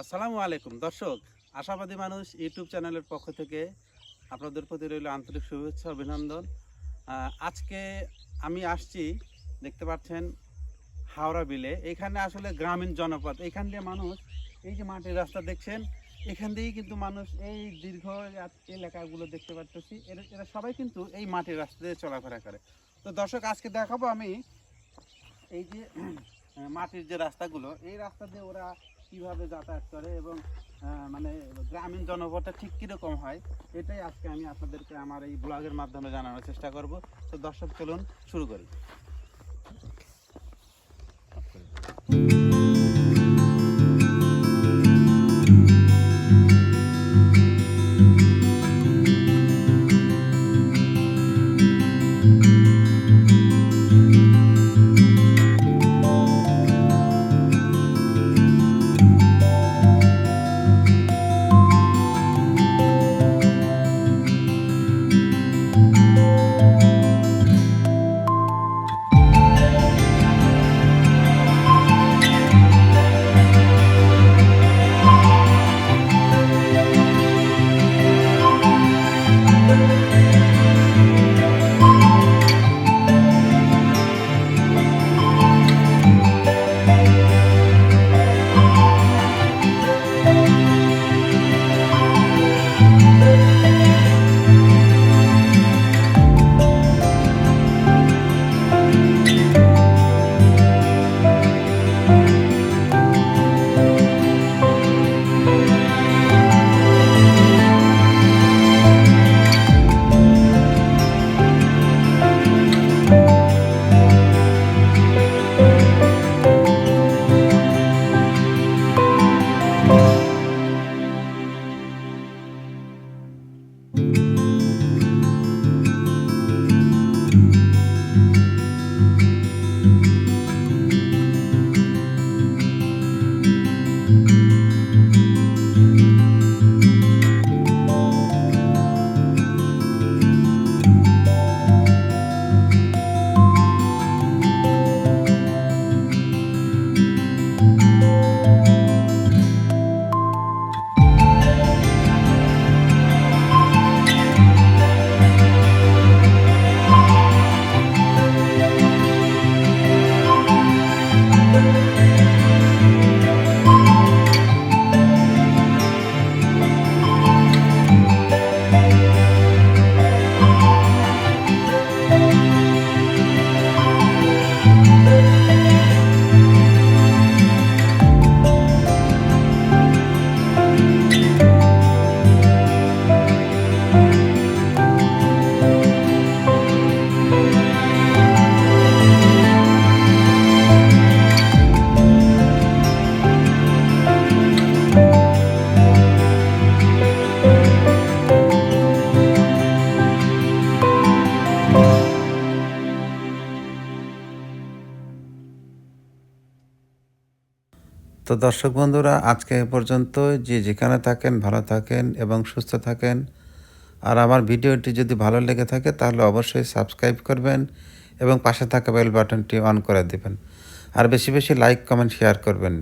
আসসালামু আলাইকুম। দর্শক, আশাবাদী মানুষ ইউটিউব চ্যানেলের পক্ষ থেকে আপনাদের প্রতি রইল আন্তরিক শুভেচ্ছা, অভিনন্দন। আজকে আমি আসছি, দেখতে পাচ্ছেন, হাওড়া বিলে। এখানে আসলে গ্রামীণ জনপদ। এখান দিয়ে মানুষ, এই যে মাটির রাস্তা দেখছেন, এখান দিয়েই কিন্তু মানুষ এই দীর্ঘ এলাকাগুলো দেখতে পাচ্ছি এরা এরা সবাই কিন্তু এই মাটির রাস্তা দিয়ে চলাফেরা করে। তো দর্শক, আজকে দেখাবো আমি এই যে, মাটির যে রাস্তাগুলো, এই রাস্তা দিয়ে ওরা কীভাবে যাতায়াত করে এবং মানে গ্রামীণ জনপদটা ঠিক কীরকম হয়, এটাই আজকে আমি আপনাদেরকে আমার এই ব্লগের মাধ্যমে জানানোর চেষ্টা করব। তো দর্শক, চলুন শুরু করি। তো দর্শক বন্ধুরা, আজকে এ পর্যন্ত যে যেখানে থাকেন, ভালো থাকেন এবং সুস্থ থাকেন। আর আমার ভিডিওটি যদি ভালো লেগে থাকে, তাহলে অবশ্যই সাবস্ক্রাইব করবেন এবং পাশে থাকা বেল বাটনটি অন করে দেবেন। আর বেশি বেশি লাইক, কমেন্ট, শেয়ার করবেন।